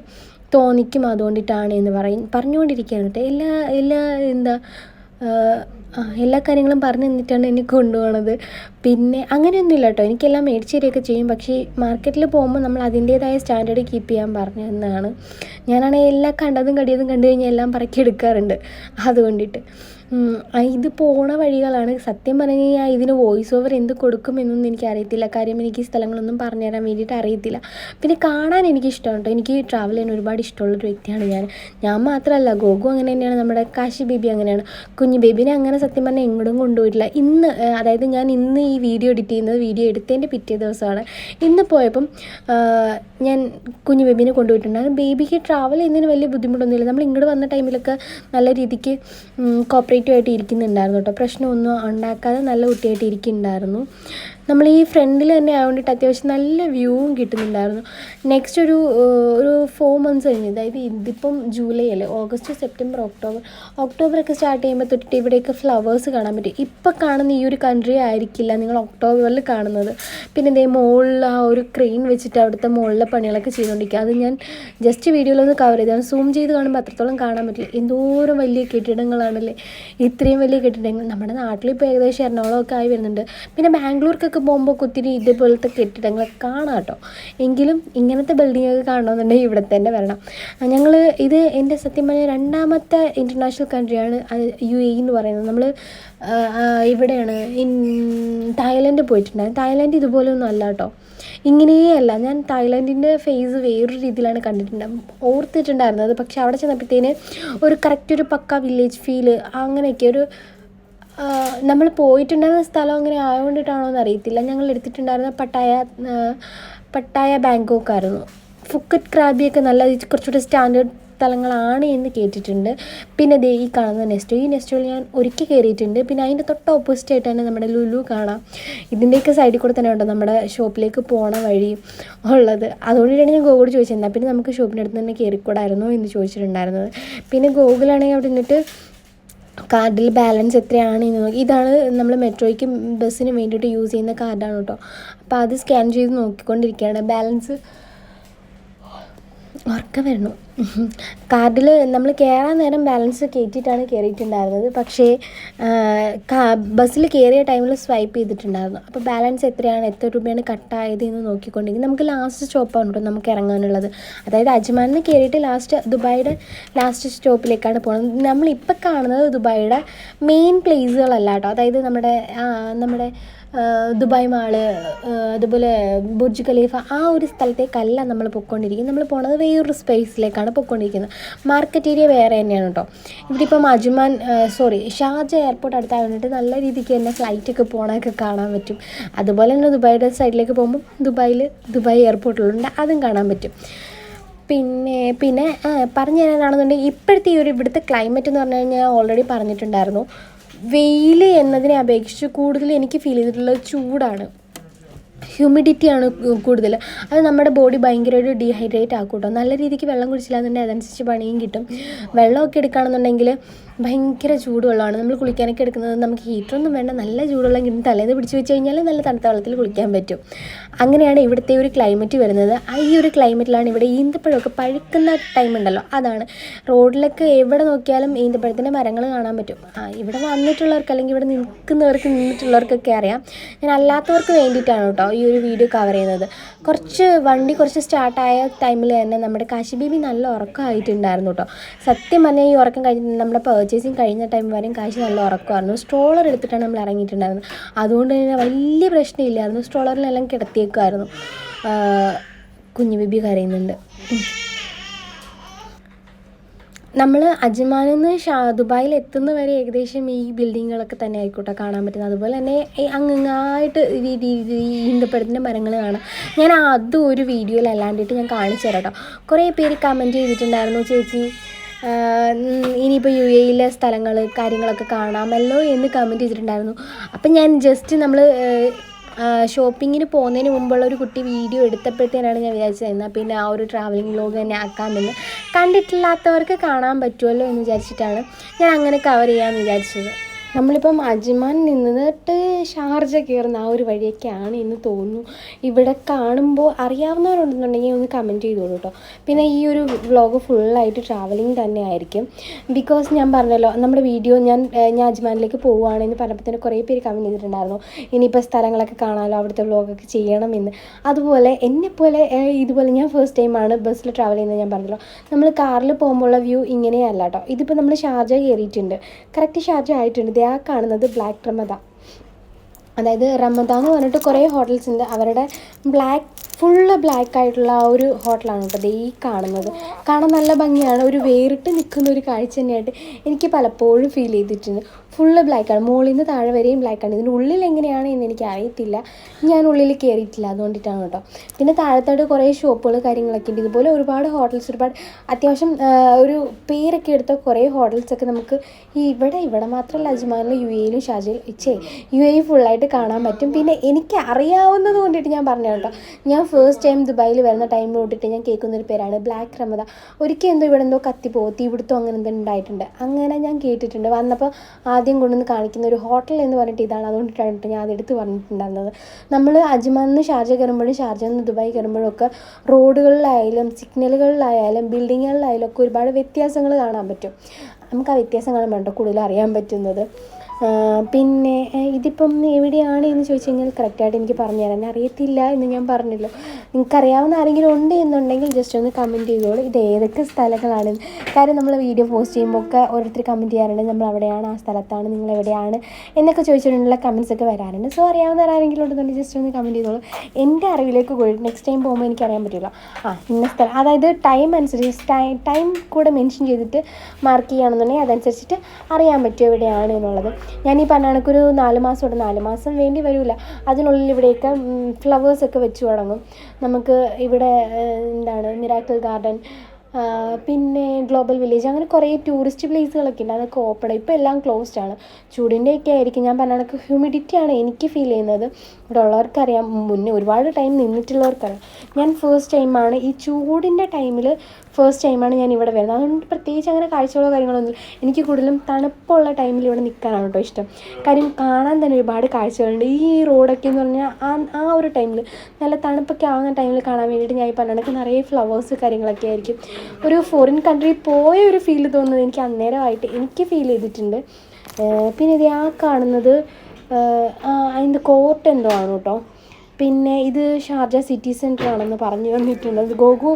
തോന്നിക്കും അതുകൊണ്ടിട്ടാണ് എന്ന് പറയും. പറഞ്ഞുകൊണ്ടിരിക്കുകയാണ് കേട്ടോ. എല്ലാ എല്ലാ എന്താ എല്ലാ കാര്യങ്ങളും പറഞ്ഞു തന്നിട്ടാണ് എന്നെ കൊണ്ടുപോകണത് പിന്നെ അങ്ങനെയൊന്നുമില്ല കേട്ടോ. എനിക്കെല്ലാം മേടിച്ച് തരികയൊക്കെ ചെയ്യും. പക്ഷേ മാർക്കറ്റിൽ പോകുമ്പോൾ നമ്മൾ അതിന്റേതായ സ്റ്റാൻഡേർഡ് കീപ്പ് ചെയ്യാൻ പറഞ്ഞു എന്നാണ് ഞാനാണെങ്കിൽ എല്ലാം കണ്ടതും കടിയതും കണ്ടു കഴിഞ്ഞാൽ എല്ലാം പറക്കി എടുക്കാറുണ്ട്. അതുകൊണ്ടിട്ട്. ഇത് പോണ വഴികളാണ്. സത്യം പറഞ്ഞു കഴിഞ്ഞാൽ ഇതിന് വോയിസ് ഓവർ എന്ത് കൊടുക്കുമെന്നൊന്നും എനിക്ക് അറിയത്തില്ല കാര്യം എനിക്ക് ഈ സ്ഥലങ്ങളൊന്നും പറഞ്ഞു തരാൻ വേണ്ടിയിട്ട് അറിയത്തില്ല. പിന്നെ കാണാൻ എനിക്ക് ഇഷ്ടമുണ്ട് എനിക്ക് ട്രാവൽ ചെയ്യാൻ ഒരുപാട് ഇഷ്ടമുള്ളൊരു വ്യക്തിയാണ് ഞാൻ. ഞാൻ മാത്രമല്ല ഗോഗു അങ്ങനെ തന്നെയാണ്. നമ്മുടെ കാശി ബേബി അങ്ങനെയാണ്. കുഞ്ഞു ബേബിനെ അങ്ങനെ സത്യം പറഞ്ഞാൽ എങ്ങോട്ടും കൊണ്ടുപോയിട്ടില്ല. ഇന്ന് അതായത് ഞാൻ ഇന്ന് ഈ വീഡിയോ എഡിറ്റ് ചെയ്യുന്നത് വീഡിയോ എടുത്തതിന്റെ പിറ്റേ ദിവസമാണ്. ഇന്ന് പോയപ്പം ഞാൻ കുഞ്ഞു ബേബിനെ കൊണ്ടുപോയിട്ടുണ്ടായിരുന്നു ബേബിക്ക് ട്രാവൽ ചെയ്യുന്നതിന് വലിയ ബുദ്ധിമുട്ടൊന്നുമില്ല. നമ്മൾ ഇങ്ങോട്ട് വന്ന ടൈമിലൊക്കെ നല്ല രീതിക്ക് കോപ്പറേറ്റീവ് ആയിട്ട് ഇരിക്കുന്നുണ്ടായിരുന്നു കേട്ടോ. പ്രശ്നമൊന്നും ഉണ്ടാക്കാതെ നല്ല കുട്ടിയായിട്ട് ഇരിക്കുന്നുണ്ടായിരുന്നു. നമ്മൾ ഈ ഫ്രണ്ടിൽ തന്നെ ആയതുകൊണ്ടിട്ട് അത്യാവശ്യം നല്ല വ്യൂവും കിട്ടുന്നുണ്ടായിരുന്നു. നെക്സ്റ്റ് ഒരു ഒരു ഫോർ മന്ത്സ് കഴിഞ്ഞ് അതായത് ഇതിപ്പം ജൂലൈ അല്ലേ ഓഗസ്റ്റ് സെപ്റ്റംബർ ഒക്ടോബർ. ഒക്ടോബറൊക്കെ സ്റ്റാർട്ട് ചെയ്യുമ്പോൾ തൊട്ടിട്ട് ഇവിടെയൊക്കെ ഫ്ലവേഴ്സ് കാണാൻ പറ്റും. ഇപ്പം കാണുന്ന ഈ ഒരു കൺട്രി ആയിരിക്കില്ല നിങ്ങൾ ഒക്ടോബറിൽ കാണുന്നത്. പിന്നെ ഇതേ മുകളിൽ ആ ഒരു ക്രെയിൻ വെച്ചിട്ട് അവിടുത്തെ മുകളിലെ പണികളൊക്കെ ചെയ്തുകൊണ്ടിരിക്കുക അത് ഞാൻ ജസ്റ്റ് വീഡിയോയിലൊന്ന് കവർ ചെയ്താണ് സൂം ചെയ്ത് കാണുമ്പോൾ അത്രത്തോളം കാണാൻ പറ്റില്ല. എന്തോരം വലിയ കെട്ടിടങ്ങളാണല്ലേ. ഇത്രയും വലിയ കെട്ടിടങ്ങൾ. നമ്മുടെ നാട്ടിൽ ഇപ്പോൾ ഏകദേശം എറണാകുളമൊക്കെ ആയി വരുന്നുണ്ട്. പിന്നെ ബാംഗ്ലൂർക്കൊക്കെ പോകുമ്പോൾ ഒത്തിരി ഇതേപോലത്തെ കെട്ടിടങ്ങളൊക്കെ കാണാം കേട്ടോ. എങ്കിലും ഇങ്ങനത്തെ ബിൽഡിങ്ങൊക്കെ കാണണമെന്നുണ്ടെങ്കിൽ ഇവിടെ തന്നെ വരണം. ഞങ്ങൾ ഇത് എന്റെ സത്യം പറഞ്ഞാൽ രണ്ടാമത്തെ ഇന്റർനാഷണൽ കൺട്രിയാണ് യു എ എന്ന് പറയുന്നത്. നമ്മൾ ഇവിടെയാണ്. ഇൻ തായ്ലൻഡ് പോയിട്ടുണ്ടായിരുന്നു. തായ്ലൻഡ് ഇതുപോലൊന്നും അല്ല കേട്ടോ. ഇങ്ങനെയല്ല ഞാൻ തായ്ലൻഡിന്റെ ഫേസ് വേറൊരു രീതിയിലാണ് കണ്ടിട്ടുണ്ടാകും ഓർത്തിട്ടുണ്ടായിരുന്നത്. പക്ഷെ അവിടെ ചെന്നപ്പോഴത്തേന് ഒരു കറക്റ്റ് ഒരു പക്ക വില്ലേജ് ഫീൽ അങ്ങനെയൊക്കെ ഒരു നമ്മൾ പോയിട്ടുണ്ടായിരുന്ന സ്ഥലം അങ്ങനെ ആയതുകൊണ്ടിട്ടാണോ എന്ന് അറിയത്തില്ല ഞങ്ങൾ എടുത്തിട്ടുണ്ടായിരുന്ന പട്ടായ പട്ടായ ബാങ്കോക്ക് ആയിരുന്നു. ഫുക്കറ്റ് ക്രാബിയൊക്കെ നല്ല കുറച്ചുകൂടി സ്റ്റാൻഡേർഡ് സ്ഥലങ്ങളാണ് എന്ന് കേട്ടിട്ടുണ്ട്. പിന്നെ ദേ ഈ കാണുന്ന നെസ്റ്റോ ഈ നെസ്റ്റോയിൽ ഞാൻ ഒരിക്കൽ കയറിയിട്ടുണ്ട്. പിന്നെ അതിന്റെ തൊട്ട് ഓപ്പോസിറ്റ് ആയിട്ട് തന്നെ നമ്മുടെ ലുലു കാണാം. ഇതിന്റെയൊക്കെ സൈഡിൽ കൂടെ തന്നെ ഉണ്ടോ നമ്മുടെ ഷോപ്പിലേക്ക് പോണ വഴി ഉള്ളത്. അതുകൊണ്ടിട്ടാണ് ഞാൻ ഗോഗിൾ ചോദിച്ചത്. എന്നാൽ പിന്നെ നമുക്ക് ഷോപ്പിന്റെ അടുത്ത് തന്നെ കയറിക്കൂടായിരുന്നോ എന്ന് ചോദിച്ചിട്ടുണ്ടായിരുന്നത്. പിന്നെ ഗോഗിളാണെങ്കിൽ അവിടെ നിന്നിട്ട് കാർഡിൽ ബാലൻസ് എത്രയാണ് എന്ന് നോക്കി. ഇതാണ് നമ്മൾ മെട്രോയ്ക്ക് ബസ്സിന് വേണ്ടിയിട്ട് യൂസ് ചെയ്യുന്ന കാർഡാണ് കേട്ടോ. അപ്പോൾ അത് സ്കാൻ ചെയ്ത് നോക്കിക്കൊണ്ടിരിക്കുകയാണ്. ബാലൻസ് ഉറക്കം വരുന്നു. കാർഡിൽ നമ്മൾ കയറാൻ നേരം ബാലൻസ് കയറ്റിയിട്ടാണ് കയറിയിട്ടുണ്ടായിരുന്നത് പക്ഷേ ബസ്സിൽ കയറിയ ടൈമിൽ സ്വൈപ്പ് ചെയ്തിട്ടുണ്ടായിരുന്നു. അപ്പോൾ ബാലൻസ് എത്രയാണ്? എത്ര രൂപയാണ് കട്ടായത് എന്ന് നോക്കിക്കൊണ്ടെങ്കിൽ നമുക്ക് ലാസ്റ്റ് സ്റ്റോപ്പാണ് കേട്ടോ നമുക്ക് ഇറങ്ങാനുള്ളത്. അതായത് അജ്മാനിൽ കയറിയിട്ട് ലാസ്റ്റ് ദുബായിയുടെ ലാസ്റ്റ് സ്റ്റോപ്പിലേക്കാണ് പോകുന്നത് നമ്മളിപ്പോൾ കാണുന്നത് ദുബായിയുടെ മെയിൻ പ്ലേസുകളല്ല കേട്ടോ. അതായത് നമ്മുടെ നമ്മുടെ ദുബായ് മാൾ അതുപോലെ ബുർജ് ഖലീഫ ആ ഒരു സ്ഥലത്തേക്കല്ല നമ്മൾ പൊയ്ക്കൊണ്ടിരിക്കുന്നത് നമ്മൾ പോണത് വേറൊരു സ്പേസിലേക്കാണ് പൊയ്ക്കൊണ്ടിരിക്കുന്നത് മാർക്കറ്റ് ഏരിയ വേറെ തന്നെയാണ് കേട്ടോ ഇവിടെ ഇപ്പം അജ്മാൻ സോറി ഷാർജ എയർപോർട്ട് അടുത്തായതുകൊണ്ട് നല്ല രീതിക്ക് തന്നെ ഫ്ലൈറ്റൊക്കെ പോകണമൊക്കെ കാണാൻ പറ്റും. അതുപോലെ തന്നെ ദുബായിയുടെ സൈഡിലേക്ക് പോകുമ്പോൾ ദുബായിൽ ദുബായ് എയർപോർട്ടിലുണ്ട് അതും കാണാൻ പറ്റും. പിന്നെ പിന്നെ പറഞ്ഞു തരാനാണെന്നുണ്ടെങ്കിൽ ഇപ്പോഴത്തെ ഈ ഒരു ഇവിടുത്തെ ക്ലൈമറ്റ് എന്ന് പറഞ്ഞു കഴിഞ്ഞാൽ ഓൾറെഡി പറഞ്ഞിട്ടുണ്ടായിരുന്നു. വെയിൽ എന്നതിനെ അപേക്ഷിച്ച് കൂടുതൽ എനിക്ക് ഫീൽ ചെയ്തിട്ടുള്ളത് ചൂടാണ്. ഹ്യൂമിഡിറ്റി ആണ് കൂടുതൽ. അത് നമ്മുടെ ബോഡി ഭയങ്കരമായിട്ട് ഡീഹൈഡ്രേറ്റ് ആക്കും കേട്ടോ നല്ല രീതിക്ക് വെള്ളം കുടിച്ചില്ല എന്നുണ്ടെങ്കിൽ അതനുസരിച്ച് പണിയും കിട്ടും. വെള്ളമൊക്കെ എടുക്കുകയാണെന്നുണ്ടെങ്കിൽ ഭയങ്കര ചൂടുവെള്ളമാണ്. നമ്മൾ കുളിക്കാനൊക്കെ എടുക്കുന്നത് നമുക്ക് ഹീറ്ററൊന്നും വേണ്ട. നല്ല ചൂടുവെള്ളം കിട്ടും. തലേന്ന് പിടിച്ച് വെച്ച് കഴിഞ്ഞാൽ നല്ല തണുത്ത വെള്ളത്തിൽ കുളിക്കാൻ പറ്റും. അങ്ങനെയാണ് ഇവിടുത്തെ ഒരു ക്ലൈമറ്റ് വരുന്നത്. ഈ ഒരു ക്ലൈമറ്റിലാണ് ഇവിടെ ഈന്തപ്പഴമൊക്കെ പഴുക്കുന്ന ടൈം ഉണ്ടല്ലോ. അതാണ്. റോഡിലൊക്കെ എവിടെ നോക്കിയാലും ഈന്തപ്പഴത്തിന്റെ മരങ്ങൾ കാണാൻ പറ്റും. ആ ഇവിടെ വന്നിട്ടുള്ളവർക്ക് അല്ലെങ്കിൽ ഇവിടെ നിൽക്കുന്നവർക്ക് നിന്നിട്ടുള്ളവർക്കൊക്കെ അറിയാം. ഞാൻ അല്ലാത്തവർക്ക് വേണ്ടിയിട്ടാണ് കേട്ടോ ഈ ഒരു വീഡിയോ കവർ ചെയ്യുന്നത്. കുറച്ച് വണ്ടി കുറച്ച് സ്റ്റാർട്ടായ ടൈമിൽ തന്നെ നമ്മുടെ കാശി ബേബി നല്ല ഉറക്കമായിട്ടുണ്ടായിരുന്നു കേട്ടോ. സത്യം പറഞ്ഞാൽ ഈ ഉറക്കം കഴിഞ്ഞിട്ട് നമ്മുടെ പർച്ചേസിങ് കഴിഞ്ഞ ടൈം വരെയും കാശ് നല്ല ഉറക്കമായിരുന്നു സ്ട്രോളർ എടുത്തിട്ടാണ് നമ്മൾ ഇറങ്ങിയിട്ടുണ്ടായിരുന്നത്. അതുകൊണ്ട് തന്നെ വലിയ പ്രശ്നമില്ലായിരുന്നു സ്ട്രോളറിലെല്ലാം കിടത്തിയേക്കുമായിരുന്നു കുഞ്ഞു ബേബി കരയുന്നുണ്ട്. നമ്മൾ അജ്മാനിൽ നിന്ന് ദുബായിൽ എത്തുന്ന വരെ ഏകദേശം ഈ ബിൽഡിങ്ങുകളൊക്കെ തന്നെ ആയിക്കോട്ടെ കാണാൻ പറ്റുന്നത്. അതുപോലെ തന്നെ അങ്ങായിട്ട് ഈന്തപ്പഴത്തിന്റെ മരങ്ങൾ കാണാം. ഞാൻ അതും ഒരു വീഡിയോയിൽ അല്ലാണ്ടിട്ട് ഞാൻ കാണിച്ചു തരാം കേട്ടോ. കുറേ പേര് കമന്റ് ചെയ്തിട്ടുണ്ടായിരുന്നു ചേച്ചി ഇനിയിപ്പോൾ യു എയിലെ സ്ഥലങ്ങൾ കാര്യങ്ങളൊക്കെ കാണാമല്ലോ എന്ന് കമന്റ് ചെയ്തിട്ടുണ്ടായിരുന്നു. അപ്പം ഞാൻ ജസ്റ്റ് നമ്മൾ ഷോപ്പിങ്ങിന് പോകുന്നതിന് മുമ്പുള്ള ഒരു കുട്ടി വീഡിയോ എടുത്തപ്പോഴത്തേനാണ് ഞാൻ വിചാരിച്ചത് പിന്നെ ആ ഒരു ട്രാവലിംഗ് വ്ലോഗ് തന്നെ ആക്കാമെന്ന്. കണ്ടിട്ടില്ലാത്തവർക്ക് കാണാൻ പറ്റുമല്ലോ എന്ന് വിചാരിച്ചിട്ടാണ് ഞാൻ അങ്ങനെ കവർ ചെയ്യാമെന്ന് വിചാരിച്ചത്. നമ്മളിപ്പം അജ്മാൻ നിന്നിട്ട് ഷാർജ കയറുന്ന ആ ഒരു വഴിയൊക്കെയാണ് എന്ന് തോന്നുന്നു. ഇവിടെ കാണുമ്പോൾ അറിയാവുന്നവരുണ്ടെന്നുണ്ടെങ്കിൽ ഒന്ന് കമന്റ് ചെയ്തോളൂ കേട്ടോ പിന്നെ ഈ ഒരു വ്ളോഗ് ഫുള്ളായിട്ട് ട്രാവലിംഗ് തന്നെ ആയിരിക്കും. ബിക്കോസ് ഞാൻ പറഞ്ഞല്ലോ നമ്മുടെ വീഡിയോ ഞാൻ ഞാൻ അജ്മാനിലേക്ക് പോവുകയാണെന്ന് പറഞ്ഞപ്പോൾ തന്നെ കുറേ പേര് കമന്റ് ചെയ്തിട്ടുണ്ടായിരുന്നു. ഇനിയിപ്പോൾ സ്ഥലങ്ങളൊക്കെ കാണാമല്ലോ അവിടുത്തെ വ്ളോഗൊക്കെ ചെയ്യണമെന്ന്. അതുപോലെ എന്നെപ്പോലെ ഇതുപോലെ ഞാൻ ഫസ്റ്റ് ടൈമാണ് ബസ്സിൽ ട്രാവൽ ചെയ്യുന്നത് ഞാൻ പറഞ്ഞല്ലോ. നമ്മൾ കാറിൽ പോകുമ്പോഴുള്ള വ്യൂ ഇങ്ങനെയല്ല കേട്ടോ ഇതിപ്പോൾ നമ്മൾ ഷാർജ കയറിയിട്ടുണ്ട്. കറക്റ്റ് ഷാർജ ആയിട്ടുണ്ട്. ആ കാണുന്നത് ബ്ലാക്ക് റമദ. അതായത് റമദ എന്ന് പറഞ്ഞിട്ട് കുറേ ഹോട്ടൽസ് ഉണ്ട്. അവരുടെ ബ്ലാക്ക് ഫുള്ള് ബ്ലാക്ക് ആയിട്ടുള്ള ആ ഒരു ഹോട്ടലാണ് കേട്ടോ ഈ കാണുന്നത്. കാണാൻ നല്ല ഭംഗിയാണ്. ഒരു വേറിട്ട് നിൽക്കുന്ന ഒരു കാഴ്ച തന്നെയായിട്ട് എനിക്ക് പലപ്പോഴും ഫീൽ ചെയ്തിട്ടുണ്ട്. ഫുള്ള് ബ്ലാക്കാണ് മുകളിൽ നിന്ന് താഴെ വരെയും ബ്ലാക്കാണ് ഇതിന്റെ ഉള്ളിൽ എങ്ങനെയാണ് എന്ന് എനിക്ക് അറിയത്തില്ല ഞാൻ ഉള്ളിൽ കയറിയിട്ടില്ല അതുകൊണ്ടിട്ടാണ് കേട്ടോ. പിന്നെ താഴത്തോട്ട് കുറേ ഷോപ്പുകൾ കാര്യങ്ങളൊക്കെ ഉണ്ട്. ഇതുപോലെ ഒരുപാട് ഹോട്ടൽസ് ഒരുപാട് അത്യാവശ്യം ഒരു പേരൊക്കെ എടുത്ത കുറേ ഹോട്ടൽസൊക്കെ നമുക്ക് ഈ ഇവിടെ ഇവിടെ മാത്രമല്ല അജ്മാനിലും യു എയിലും ഷാജയിൽ ഇച്ചേ യു എ ഫുള്ളായിട്ട് കാണാൻ പറ്റും. പിന്നെ എനിക്ക് അറിയാവുന്നത് കൊണ്ടിട്ട് ഞാൻ പറഞ്ഞു കേട്ടോ. ഞാൻ ഫസ്റ്റ് ടൈം ദുബായിൽ വരുന്ന ടൈം തൊട്ടിട്ട് ഞാൻ കേൾക്കുന്നൊരു പേരാണ് ബ്ലാക്ക് റമദ. ഒരിക്കൽ എന്തോ ഇവിടെ എന്തോ കത്തിപ്പോ തീപിടുത്തോ അങ്ങനെ എന്തോ ഉണ്ടായിട്ടുണ്ട്. അങ്ങനെ ഞാൻ കേട്ടിട്ടുണ്ട്. വന്നപ്പോൾ ആദ്യം കൊണ്ടുവന്ന് കാണിക്കുന്ന ഒരു ഹോട്ടൽ എന്ന് പറഞ്ഞിട്ട് ഇതാണ് അതുകൊണ്ടിട്ടാണ് ഞാൻ അതെടുത്ത് പറഞ്ഞിട്ടുണ്ടായിരുന്നത്. നമ്മൾ അജ്മാനിൽ നിന്ന് ഷാർജ കയറുമ്പോഴും ഷാർജയിൽ നിന്ന് ദുബായ് കയറുമ്പോഴും ഒക്കെ റോഡുകളിലായാലും സിഗ്നലുകളിലായാലും ബിൽഡിങ്ങുകളിലായാലും ഒക്കെ ഒരുപാട് വ്യത്യാസങ്ങൾ കാണാൻ പറ്റും. നമുക്ക് ആ വ്യത്യാസം വേണ്ട കൂടുതൽ അറിയാൻ പറ്റുന്നത്. പിന്നെ ഇതിപ്പം എവിടെയാണ് എന്ന് ചോദിച്ചു കഴിഞ്ഞാൽ കറക്റ്റായിട്ട് എനിക്ക് പറഞ്ഞു തരാൻ അറിയത്തില്ല എന്ന് ഞാൻ പറഞ്ഞല്ലോ. നിങ്ങൾക്ക് അറിയാവുന്ന ആരെങ്കിലും ഉണ്ട് എന്നുണ്ടെങ്കിൽ ജസ്റ്റ് ഒന്ന് കമന്റ് ചെയ്തോളൂ. ഇത് ഏതൊക്കെ സ്ഥലങ്ങളാണ്? കാര്യം നമ്മൾ വീഡിയോ പോസ്റ്റ് ചെയ്യുമ്പോൾ ഒക്കെ ഓരോരുത്തർ കമന്റ് ചെയ്യാറുണ്ട്. നമ്മൾ അവിടെയാണ് ആ സ്ഥലത്താണ്. നിങ്ങൾ എവിടെയാണ്? എന്നൊക്കെ ചോദിച്ചിട്ടുള്ള കമൻസ് ഒക്കെ വരാറുണ്ട്. സോ അറിയാവുന്ന ആരെങ്കിലും ഉണ്ടെന്നുണ്ടെങ്കിൽ ജസ്റ്റ് ഒന്ന് കമന്റ് ചെയ്തോളൂ. എന്റെ അറിവിലേക്ക് കൂടി നെക്സ്റ്റ് ടൈം പോകുമ്പോൾ എനിക്ക് അറിയാൻ പറ്റില്ല ആ ഇന്ന സ്ഥലം അതായത് ടൈം അനുസരിച്ച് ടൈം ടൈം കൂടെ മെൻഷൻ ചെയ്തിട്ട് മാർക്ക് ചെയ്യുകയാണെന്നുണ്ടെങ്കിൽ അതനുസരിച്ചിട്ട് അറിയാൻ പറ്റും എവിടെയാണ് എന്നുള്ളത്. ഞാൻ ഈ പറഞ്ഞ കണക്കൊരു നാല് മാസം ഉണ്ട് നാല് മാസം വേണ്ടി വരില്ല അതിനുള്ളിൽ ഇവിടെയൊക്കെ ഫ്ലവേഴ്സൊക്കെ വെച്ച് തുടങ്ങും. നമുക്ക് ഇവിടെ എന്താണ് മിറാക്കിൾ ഗാർഡൻ പിന്നെ ഗ്ലോബൽ വില്ലേജ് അങ്ങനെ കുറേ ടൂറിസ്റ്റ് പ്ലേസുകളൊക്കെ ഉണ്ട്. അതൊക്കെ ഓപ്പൺ ഇപ്പോൾ എല്ലാം ക്ലോസ്ഡ് ആണ്. ചൂടിന്റെയൊക്കെ ആയിരിക്കും. ഞാൻ പറഞ്ഞ കണക്ക് ഹ്യൂമിഡിറ്റിയാണ് എനിക്ക് ഫീൽ ചെയ്യുന്നത്. ഇവിടെ ഉള്ളവർക്കറിയാം. മുന്നേ ഒരുപാട് ടൈം നിന്നിട്ടുള്ളവർക്കറിയാം. ഞാൻ ഫസ്റ്റ് ടൈമാണ് ഈ ചൂടിന്റെ ടൈമിൽ ഫസ്റ്റ് ടൈമാണ് ഞാൻ ഇവിടെ വരുന്നത്. അതുകൊണ്ട് പ്രത്യേകിച്ച് അങ്ങനെ കാഴ്ചകളോ കാര്യങ്ങളൊന്നും എനിക്ക് കൂടുതലും തണുപ്പുള്ള ടൈമിൽ ഇവിടെ നിൽക്കാനാണ് കേട്ടോ ഇഷ്ടം. കാര്യം കാണാൻ തന്നെ ഒരുപാട് കാഴ്ചകളുണ്ട്. ഈ റോഡൊക്കെ എന്ന് പറഞ്ഞാൽ ആ ആ ഒരു ടൈമിൽ നല്ല തണുപ്പൊക്കെ ആവുന്ന ടൈമിൽ കാണാൻ വേണ്ടിയിട്ട് ഞാൻ ഈ പറഞ്ഞ കണക്ക് നിറയെ ഫ്ലവേഴ്സ് കാര്യങ്ങളൊക്കെ ആയിരിക്കും. ഒരു ഫോറിൻ കൺട്രി പോയ ഒരു ഫീൽ തോന്നുന്നത് എനിക്ക് അന്നേരമായിട്ട് എനിക്ക് ഫീൽ ചെയ്തിട്ടുണ്ട്. പിന്നെ ഇത് ആ കാണുന്നത് അതിന്റെ കോർട്ട് എന്തോ ആണ് കേട്ടോ പിന്നെ ഇത് ഷാർജ സിറ്റി സെന്റർ ആണെന്ന് പറഞ്ഞു തന്നിട്ടുണ്ട്. ഗോകു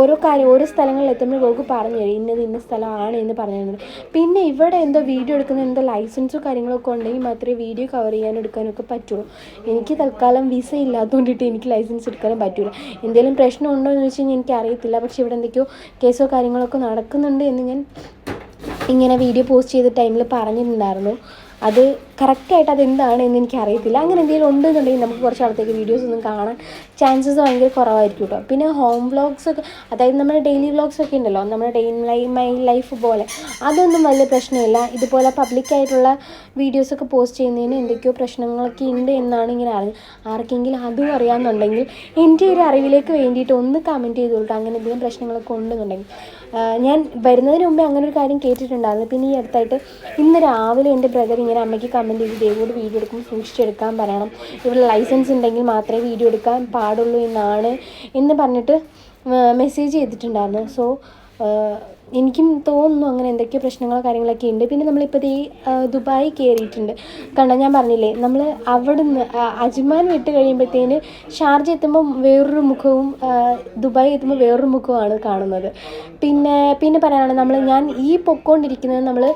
ഓരോ കാര്യം ഓരോ സ്ഥലങ്ങളിൽ എത്തുമ്പോൾ ഗോഗു പറഞ്ഞു തരും. ഇന്നത് ഇന്ന സ്ഥലമാണ് എന്ന് പറഞ്ഞു തരുന്നത് പിന്നെ ഇവിടെ എന്തോ വീഡിയോ എടുക്കുന്ന എന്തോ ലൈസൻസോ കാര്യങ്ങളൊക്കെ ഉണ്ടെങ്കിൽ മാത്രമേ വീഡിയോ കവർ ചെയ്യാനും എടുക്കാനൊക്കെ പറ്റുള്ളൂ. എനിക്ക് തൽക്കാലം വിസ ഇല്ലാത്തതുകൊണ്ടിട്ട് എനിക്ക് ലൈസൻസ് എടുക്കാനും പറ്റില്ല എന്തെങ്കിലും പ്രശ്നം ഉണ്ടോ എന്ന് വെച്ച് കഴിഞ്ഞാൽ എനിക്ക് അറിയത്തില്ല. പക്ഷേ ഇവിടെ എന്തൊക്കെയോ കേസോ കാര്യങ്ങളൊക്കെ നടക്കുന്നുണ്ട് എന്ന് ഞാൻ ഇങ്ങനെ വീഡിയോ പോസ്റ്റ് ചെയ്ത ടൈമിൽ പറഞ്ഞിട്ടുണ്ടായിരുന്നു. അത് കറക്റ്റായിട്ട് അതെന്താണ് എന്ന് എനിക്ക് അറിയത്തില്ല അങ്ങനെ എന്തെങ്കിലും ഉണ്ട് എന്നുണ്ടെങ്കിൽ നമുക്ക് കുറച്ച് നാളത്തേക്ക് വീഡിയോസ് ഒന്നും കാണാൻ ചാൻസസ് ഭയങ്കര കുറവായിരിക്കും കേട്ടോ പിന്നെ ഹോം വ്ളോഗ്സ് ഒക്കെ അതായത് നമ്മുടെ ഡെയിലി വ്ളോഗ്സ് ഒക്കെ ഉണ്ടല്ലോ നമ്മുടെ ഡെയിൻ ലൈ മൈ ലൈഫ് പോലെ. അതൊന്നും വലിയ പ്രശ്നമില്ല. ഇതുപോലെ പബ്ലിക്കായിട്ടുള്ള വീഡിയോസൊക്കെ പോസ്റ്റ് ചെയ്യുന്നതിന് എന്തൊക്കെയോ പ്രശ്നങ്ങളൊക്കെ ഉണ്ട് എന്നാണ് ഇങ്ങനെ അറിഞ്ഞത് ആർക്കെങ്കിലും അതും അറിയാമെന്നുണ്ടെങ്കിൽ എന്റെ ഒരു അറിവിലേക്ക് വേണ്ടിയിട്ട് ഒന്ന് കമന്റ് ചെയ്തുകൊണ്ട് അങ്ങനെ എന്തെങ്കിലും പ്രശ്നങ്ങളൊക്കെ ഉണ്ടെന്നുണ്ടെങ്കിൽ. ഞാൻ വരുന്നതിന് മുമ്പേ അങ്ങനെ ഒരു കാര്യം കേട്ടിട്ടുണ്ടായിരുന്നു. പിന്നെ ഈ അടുത്തായിട്ട് ഇന്ന് രാവിലെ എന്റെ ബ്രദർ ഇങ്ങനെ അമ്മയ്ക്ക് കമന്റ് ചെയ്ത് ദേവോട് വീഡിയോ എടുക്കുമ്പോൾ സൂക്ഷിച്ചെടുക്കാൻ പറയണം. ഇവിടെ ലൈസൻസ് ഉണ്ടെങ്കിൽ മാത്രമേ വീഡിയോ എടുക്കാൻ പാടുള്ളൂ എന്നാണ് എന്ന് പറഞ്ഞിട്ട് മെസ്സേജ് ചെയ്തിട്ടുണ്ടായിരുന്നു. സോ എനിക്കും തോന്നുന്നു അങ്ങനെ എന്തൊക്കെയോ പ്രശ്നങ്ങളോ കാര്യങ്ങളൊക്കെ ഉണ്ട്. പിന്നെ നമ്മളിപ്പോൾ ഈ ദുബായി കയറിയിട്ടുണ്ട് കാരണം ഞാൻ പറഞ്ഞില്ലേ നമ്മൾ അവിടുന്ന് അജ്മാൻ വിട്ട് കഴിയുമ്പോഴത്തേന് ഷാർജ എത്തുമ്പോൾ വേറൊരു മുഖവും ദുബായ് എത്തുമ്പോൾ വേറൊരു മുഖവുമാണ് കാണുന്നത്. പിന്നെ പിന്നെ പറയാനാണ് നമ്മൾ ഞാൻ ഈ പൊക്കോണ്ടിരിക്കുന്നത് നമ്മൾ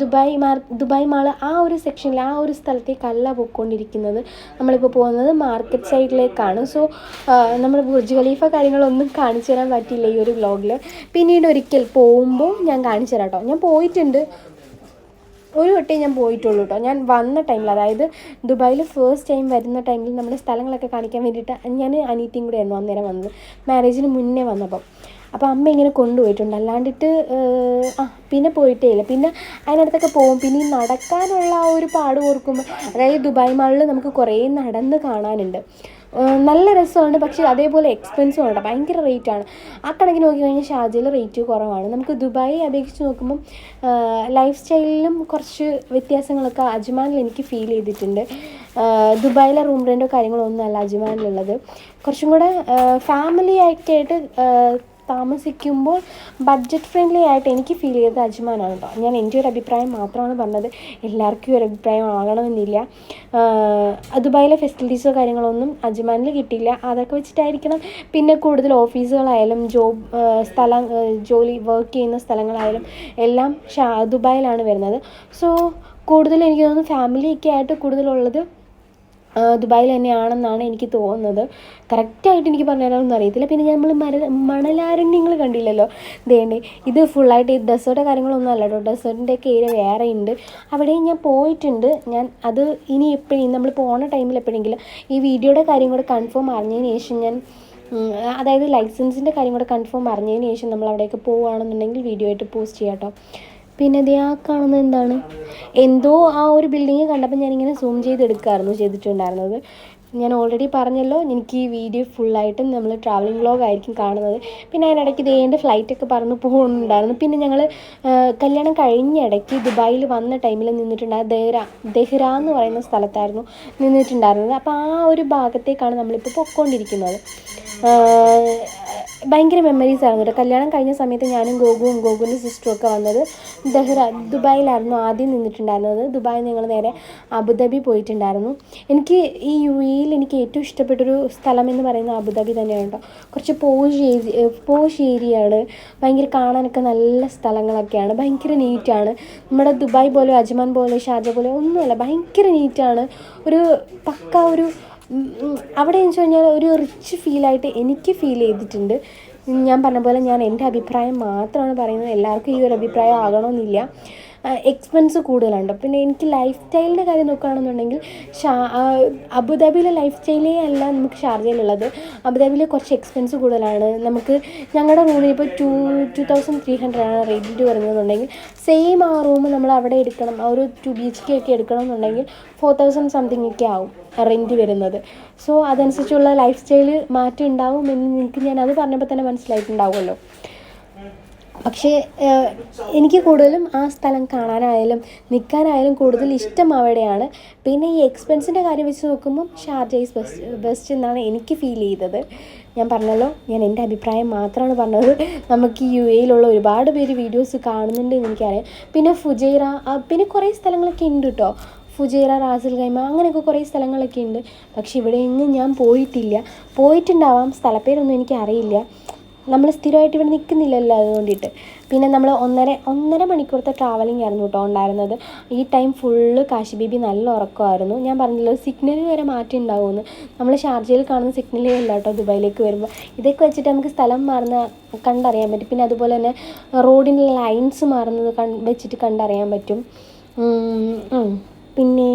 ദുബായ് മാർ ദുബായ് മാൾ ആ ഒരു സെക്ഷനിൽ ആ ഒരു സ്ഥലത്തേക്കല്ല പോയിക്കൊണ്ടിരിക്കുന്നത്. നമ്മളിപ്പോൾ പോകുന്നത് മാർക്കറ്റ് സൈഡിലേക്കാണ് സോ നമ്മൾ ബുർജ് ഖലീഫ കാര്യങ്ങളൊന്നും കാണിച്ചു തരാൻ പറ്റില്ല ഈ ഒരു വ്ലോഗിൽ പിന്നീട് ഒരിക്കൽ പോകുമ്പോൾ ഞാൻ കാണിച്ചു തരാം കേട്ടോ ഞാൻ പോയിട്ടുണ്ട്. ഒരു വട്ടേ ഞാൻ പോയിട്ടുള്ളൂ കേട്ടോ ഞാൻ വന്ന ടൈമിൽ അതായത് ദുബായിൽ ഫസ്റ്റ് ടൈം വരുന്ന ടൈമിൽ നമ്മുടെ സ്ഥലങ്ങളൊക്കെ കാണിക്കാൻ വേണ്ടിയിട്ട് ഞാൻ അനീത്തിയും കൂടെ ആയിരുന്നു അന്നേരം വന്നത്. മാരേജിന് മുന്നേ വന്നപ്പം. അപ്പോൾ അമ്മ ഇങ്ങനെ കൊണ്ടുപോയിട്ടുണ്ട്. അല്ലാണ്ടിട്ട് ആ പിന്നെ പോയിട്ടേ ഇല്ല. പിന്നെ അതിനടുത്തൊക്കെ പോകും. പിന്നെ ഈ നടക്കാനുള്ള ആ ഒരു പാട് ഓർക്കുമ്പോൾ അതായത് ദുബായ് മാളിൽ നമുക്ക് കുറേ നടന്ന് കാണാനുണ്ട്. നല്ല രസമുണ്ട് പക്ഷേ അതേപോലെ എക്സ്പെൻസും ഉണ്ട്. ഭയങ്കര റേറ്റാണ് ആ കണക്കിന് നോക്കി കഴിഞ്ഞാൽ ഷാർജയിൽ റേറ്റ് കുറവാണ്. നമുക്ക് ദുബായി അപേക്ഷിച്ച് നോക്കുമ്പം ലൈഫ് സ്റ്റൈലിലും കുറച്ച് വ്യത്യാസങ്ങളൊക്കെ അജ്മാനിൽ എനിക്ക് ഫീൽ ചെയ്തിട്ടുണ്ട്. ദുബായിലെ റൂം റെന്റോ കാര്യങ്ങളോ ഒന്നും അല്ല അജ്മാനിലുള്ളത്. കുറച്ചും കൂടെ ഫാമിലി ഏഹ്, താമസിക്കുമ്പോൾ ബഡ്ജറ്റ് ഫ്രണ്ട്ലി ആയിട്ട് എനിക്ക് ഫീൽ ചെയ്തത് അജ്മാനാണ് കേട്ടോ ഞാൻ എന്റെ ഒരു അഭിപ്രായം മാത്രമാണ് പറഞ്ഞത്. എല്ലാവർക്കും ഒരു അഭിപ്രായം ആകണമെന്നില്ല. ദുബായിലെ ഫെസിലിറ്റീസോ കാര്യങ്ങളൊന്നും അജ്മാനിൽ കിട്ടിയില്ല. അതൊക്കെ വെച്ചിട്ടായിരിക്കണം പിന്നെ കൂടുതൽ ഓഫീസുകളായാലും ജോബ് സ്ഥലം ജോലി വർക്ക് ചെയ്യുന്ന സ്ഥലങ്ങളായാലും എല്ലാം ദുബായിലാണ് വരുന്നത്. സോ കൂടുതൽ എനിക്ക് തോന്നുന്നു ഫാമിലിയൊക്കെ ആയിട്ട് കൂടുതലുള്ളത് ദുബായിൽ തന്നെയാണെന്നാണ് എനിക്ക് തോന്നുന്നത്. കറക്റ്റായിട്ട് എനിക്ക് പറഞ്ഞു അറിയത്തില്ല. പിന്നെ നമ്മൾ മര മണലാരണ്യങ്ങൾ കണ്ടില്ലല്ലോ. ദേണ്ടേ ഇത് ഫുള്ളായിട്ട് ഈ ഡെസേർട്ട് കാര്യങ്ങളൊന്നും അല്ല കേട്ടോ. ഡെസേർട്ടിന്റെ ഒക്കെ ഏരിയ വേറെ ഉണ്ട് അവിടെയും ഞാൻ പോയിട്ടുണ്ട്. ഞാൻ അത് ഇനി എപ്പോഴും നമ്മൾ പോണ ടൈമിൽ എപ്പോഴെങ്കിലും ഈ വീഡിയോയുടെ കാര്യം കൂടെ കൺഫേം അറിഞ്ഞതിന് ശേഷം ഞാൻ അതായത് ലൈസൻസിന്റെ കാര്യം കൂടെ കൺഫേം അറിഞ്ഞതിന് ശേഷം നമ്മൾ അവിടേക്ക് പോവുകയാണെന്നുണ്ടെങ്കിൽ വീഡിയോ ആയിട്ട് പോസ്റ്റ് ചെയ്യാം കേട്ടോ പിന്നെ ദേ ആ കാണുന്നത് എന്താണ്? എന്തോ ആ ഒരു ബിൽഡിങ് കണ്ടപ്പോൾ ഞാനിങ്ങനെ സൂം ചെയ്തെടുക്കായിരുന്നു ചെയ്തിട്ടുണ്ടായിരുന്നത്. ഞാൻ ഓൾറെഡി പറഞ്ഞല്ലോ എനിക്ക് ഈ വീഡിയോ ഫുള്ളായിട്ടും നമ്മൾ ട്രാവലിംഗ് വ്ളോഗ് ആയിരിക്കും കാണുന്നത്. പിന്നെ അതിനിടയ്ക്ക് ഫ്ലൈറ്റ് ഫ്ലൈറ്റൊക്കെ പറന്ന് പോകുന്നുണ്ടായിരുന്നു പിന്നെ ഞങ്ങൾ കല്യാണം കഴിഞ്ഞ ഇടയ്ക്ക് ദുബായിൽ വന്ന ടൈമിൽ നിന്നിട്ടുണ്ടായിരുന്നു ദഹ്റ ദഹ്റ എന്ന് പറയുന്ന സ്ഥലത്തായിരുന്നു നിന്നിട്ടുണ്ടായിരുന്നത്. അപ്പോൾ ആ ഒരു ഭാഗത്തേക്കാണ് നമ്മളിപ്പോൾ പൊയ്ക്കൊണ്ടിരിക്കുന്നത് ഭയങ്കര മെമ്മറീസ് ആയിരുന്നു കേട്ടോ. കല്യാണം കഴിഞ്ഞ സമയത്ത് ഞാനും ഗോകുവും ഗോകുവിന്റെ സിസ്റ്ററും ഒക്കെ വന്നത് ദഹ്റ ദുബായിലായിരുന്നു ആദ്യം നിന്നിട്ടുണ്ടായിരുന്നത്. ദുബായിൽ ഞങ്ങൾ നേരെ അബുദാബി പോയിട്ടുണ്ടായിരുന്നു. എനിക്ക് ഈ യു എയിൽ എനിക്ക് ഏറ്റവും ഇഷ്ടപ്പെട്ടൊരു സ്ഥലം എന്ന് പറയുന്നത് അബുദാബി തന്നെയാണ് കേട്ടോ. കുറച്ച് പോഷ് ഏരിയ പോഷ് ഏരിയയാണ്. ഭയങ്കര കാണാനൊക്കെ നല്ല സ്ഥലങ്ങളൊക്കെയാണ്. ഭയങ്കര നീറ്റാണ്. നമ്മുടെ ദുബായ് പോലെ അജ്മാൻ പോലെ ഷാർജ പോലെ ഒന്നുമല്ല. ഭയങ്കര നീറ്റാണ്. ഒരു പക്ക ഒരു അവിടെ എന്ന് വെച്ച് ഒരു റിച്ച് ഫീലായിട്ട് എനിക്ക് ഫീൽ ചെയ്തിട്ടുണ്ട്. ഞാൻ പറഞ്ഞ പോലെ ഞാൻ എന്റെ അഭിപ്രായം മാത്രമാണ് പറയുന്നത്. എല്ലാവർക്കും ഈ ഒരു അഭിപ്രായം ആകണമെന്നില്ല. എക്സ്പെൻസ് കൂടുതലുണ്ട്. പിന്നെ എനിക്ക് ലൈഫ് സ്റ്റൈലിന്റെ കാര്യം നോക്കുകയാണെന്നുണ്ടെങ്കിൽ ഷാ അബുദാബിയിലെ ലൈഫ് സ്റ്റൈലേ അല്ല നമുക്ക് ഷാർജയിലുള്ളത് അബുദാബിയിലെ കുറച്ച് എക്സ്പെൻസ് കൂടുതലാണ്. നമുക്ക് ഞങ്ങളുടെ റൂമിന് ഇപ്പോൾ two two thousand three hundred ആണ് റേറ്റ് വരുന്നതെന്നുണ്ടെങ്കിൽ സെയിം ആ റൂം നമ്മൾ അവിടെ എടുക്കണം. ഒരു ടു ബി എച്ച് കെ ഒക്കെ എടുക്കണം എന്നുണ്ടെങ്കിൽ ഫോർ തൗസൻഡ് സംതിങ് ഒക്കെ ആവും റെന്റ് വരുന്നത്. സോ അതനുസരിച്ചുള്ള ലൈഫ് സ്റ്റൈൽ മാറ്റം ഉണ്ടാവും എന്ന് നിങ്ങൾക്ക് ഞാൻ അത് പറഞ്ഞപ്പോൾ തന്നെ മനസ്സിലായിട്ടുണ്ടാവുമല്ലോ. പക്ഷേ എനിക്ക് കൂടുതലും ആ സ്ഥലം കാണാനായാലും നിൽക്കാനായാലും കൂടുതൽ ഇഷ്ടം അവിടെയാണ്. പിന്നെ ഈ എക്സ്പെൻസിന്റെ കാര്യം വെച്ച് നോക്കുമ്പോൾ ഷാർജ ഈസ് ബെസ്റ്റ് ബെസ്റ്റ് എന്നാണ് എനിക്ക് ഫീൽ ചെയ്തത്. ഞാൻ പറഞ്ഞല്ലോ ഞാൻ എന്റെ അഭിപ്രായം മാത്രമാണ് പറഞ്ഞത്. നമുക്ക് യു എയിലുള്ള ഒരുപാട് പേര് വീഡിയോസ് കാണുന്നുണ്ട് എന്ന് എനിക്കറിയാം. പിന്നെ ഫുജൈറ പിന്നെ കുറേ സ്ഥലങ്ങളൊക്കെ ഉണ്ട് കേട്ടോ ഫുജൈറ റാസിൽ ഖൈമ അങ്ങനെയൊക്കെ കുറേ സ്ഥലങ്ങളൊക്കെ ഉണ്ട്. പക്ഷെ ഇവിടെയെങ്ങും ഞാൻ പോയിട്ടില്ല. പോയിട്ടുണ്ടാവാം സ്ഥലപ്പേരൊന്നും എനിക്ക് അറിയില്ല നമ്മൾ സ്ഥിരമായിട്ട് ഇവിടെ നിൽക്കുന്നില്ലല്ലോ അതുകൊണ്ടിട്ട് പിന്നെ നമ്മൾ ഒന്നര ഒന്നര മണിക്കൂറത്തെ ട്രാവലിംഗ് ആയിരുന്നു കേട്ടോ ഉണ്ടായിരുന്നത്. ഈ ടൈം ഫുള്ള് കാശി ബേബി നല്ല ഉറക്കമായിരുന്നു. ഞാൻ പറഞ്ഞില്ല സിഗ്നൽ വരെ മാറ്റി ഉണ്ടാവുമെന്ന്. നമ്മൾ ഷാർജയിൽ കാണുന്ന സിഗ്നലേ അല്ല കേട്ടോ ദുബായിലേക്ക് വരുമ്പോൾ ഇതൊക്കെ വെച്ചിട്ട് നമുക്ക് സ്ഥലം മാറുന്ന കണ്ടറിയാൻ പറ്റും. പിന്നെ അതുപോലെ തന്നെ റോഡിന്റെ ലൈൻസ് മാറുന്നത് വെച്ചിട്ട് കണ്ടറിയാൻ പറ്റും. പിന്നെ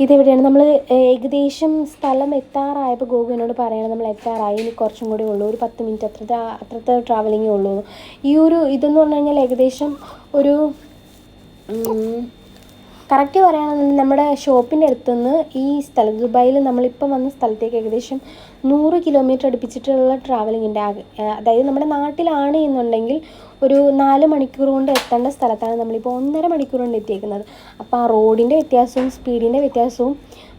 ഇതെവിടെയാണ്? നമ്മൾ ഏകദേശം സ്ഥലം എത്താറായപ്പോൾ ഗോകു എന്നോട് പറയണം നമ്മൾ എത്താറായി ഇനി കുറച്ചും കൂടി ഉള്ളൂ. ഒരു പത്ത് മിനിറ്റ് അത്രത്തെ അത്രത്തെ ട്രാവലിങ്ങേ ഉള്ളൂ. ഈ ഒരു ഇതെന്ന് പറഞ്ഞു കഴിഞ്ഞാൽ ഏകദേശം ഒരു കറക്റ്റ് പറയുകയാണെന്നുണ്ടെങ്കിൽ നമ്മുടെ ഷോപ്പിന്റെ അടുത്തുനിന്ന് ഈ സ്ഥലം ദുബായിൽ നമ്മളിപ്പം വന്ന സ്ഥലത്തേക്ക് ഏകദേശം നൂറ് കിലോമീറ്റർ അടുപ്പിച്ചിട്ടുള്ള ട്രാവലിങ്ങിന്റെ. അതായത് നമ്മുടെ നാട്ടിലാണ് എന്നുണ്ടെങ്കിൽ ഒരു നാല് മണിക്കൂർ കൊണ്ട് എത്തേണ്ട സ്ഥലത്താണ് നമ്മളിപ്പോൾ ഒന്നര മണിക്കൂർ കൊണ്ട് എത്തിയേക്കുന്നത് അപ്പോൾ ആ റോഡിന്റെ വ്യത്യാസവും സ്പീഡിന്റെ വ്യത്യാസവും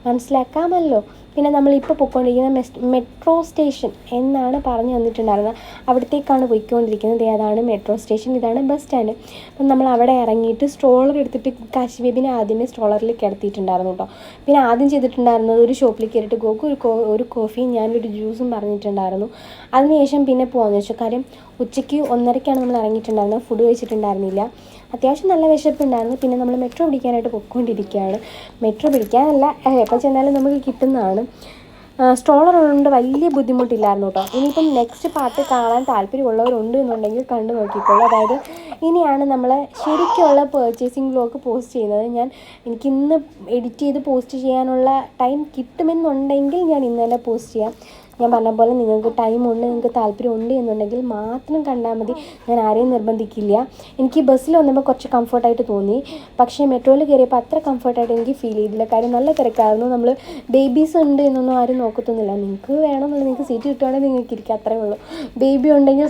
മനസ്സിലാക്കാമല്ലോ പിന്നെ നമ്മളിപ്പോൾ പൊയ്ക്കൊണ്ടിരിക്കുന്ന മെസ് മെട്രോ സ്റ്റേഷൻ എന്നാണ് പറഞ്ഞു തന്നിട്ടുണ്ടായിരുന്നത് അവിടത്തേക്കാണ് പോയിക്കൊണ്ടിരിക്കുന്നത്. ദേ അതാണ് മെട്രോ സ്റ്റേഷൻ ഇതാണ് ബസ് സ്റ്റാൻഡ്. അപ്പം നമ്മൾ അവിടെ ഇറങ്ങിയിട്ട് സ്ട്രോളർ എടുത്തിട്ട് കാശി ആദ്യമേ സ്ട്രോളറിൽ കിടത്തിയിട്ടുണ്ടായിരുന്നു കേട്ടോ. പിന്നെ ആദ്യം ചെയ്തിട്ടുണ്ടായിരുന്നത് ഒരു ഷോപ്പിൽ കയറിയിട്ട് ഗോക്ക് ഒരു കോ ഒരു കോഫിയും ഞാനൊരു ജ്യൂസും പറഞ്ഞിട്ടുണ്ടായിരുന്നു. അതിനുശേഷം പിന്നെ പോകാമെന്ന് വെച്ചു കാര്യം ഉച്ചയ്ക്ക് ഒന്നരയ്ക്കാണ് നമ്മൾ ഇറങ്ങിയിട്ടുണ്ടായിരുന്നത്. ഫുഡ് കഴിച്ചിട്ടുണ്ടായിരുന്നില്ല. അത്യാവശ്യം നല്ല വിശപ്പുണ്ടായിരുന്നു. പിന്നെ നമ്മൾ മെട്രോ പിടിക്കാനായിട്ട് പൊയ്ക്കൊണ്ടിരിക്കുകയാണ്. മെട്രോ പിടിക്കാനല്ല എപ്പോൾ ചെന്നാലും നമുക്ക് കിട്ടുന്നതാണ്. സ്ട്രോളർ ഉള്ളതുകൊണ്ട് വലിയ ബുദ്ധിമുട്ടില്ലായിരുന്നു കേട്ടോ. ഇനിയിപ്പം നെക്സ്റ്റ് പാട്ട് കാണാൻ താല്പര്യമുള്ളവരുണ്ട് എന്നുണ്ടെങ്കിൽ കണ്ടു നോക്കിക്കോളൂ. അതായത് ഇനിയാണ് നമ്മൾ ശരിക്കുള്ള പേർച്ചേസിംഗ് വ്ലോഗ് പോസ്റ്റ് ചെയ്യുന്നത്. ഞാൻ എനിക്ക് ഇന്ന് എഡിറ്റ് ചെയ്ത് പോസ്റ്റ് ചെയ്യാനുള്ള ടൈം കിട്ടുമെന്നുണ്ടെങ്കിൽ ഞാൻ ഇന്ന് തന്നെ പോസ്റ്റ് ചെയ്യാം. ഞാൻ പറഞ്ഞ പോലെ നിങ്ങൾക്ക് ടൈം ഉണ്ട് നിങ്ങൾക്ക് താല്പര്യം ഉണ്ട് എന്നുണ്ടെങ്കിൽ മാത്രം കണ്ടാൽ മതി. ഞാൻ ആരെയും നിർബന്ധിക്കില്ല. എനിക്ക് ബസ്സിൽ വന്നപ്പോൾ കുറച്ച് കംഫർട്ടായിട്ട് തോന്നി. പക്ഷേ മെട്രോയിൽ കയറിയപ്പോൾ അത്ര കംഫർട്ടായിട്ട് എനിക്ക് ഫീൽ ചെയ്തില്ല. കാര്യം നല്ല തിരക്കായിരുന്നു. നമ്മൾ ബേബീസ് ഉണ്ട് എന്നൊന്നും ആരും നോക്കത്തൊന്നുമില്ല. നിങ്ങൾക്ക് വേണമെന്നുള്ളത് നിങ്ങൾക്ക് സീറ്റ് കിട്ടുവാണെങ്കിൽ നിങ്ങൾക്ക് ഇരിക്കാം. അത്രേ ഉള്ളൂ. ബേബി ഉണ്ടെങ്കിൽ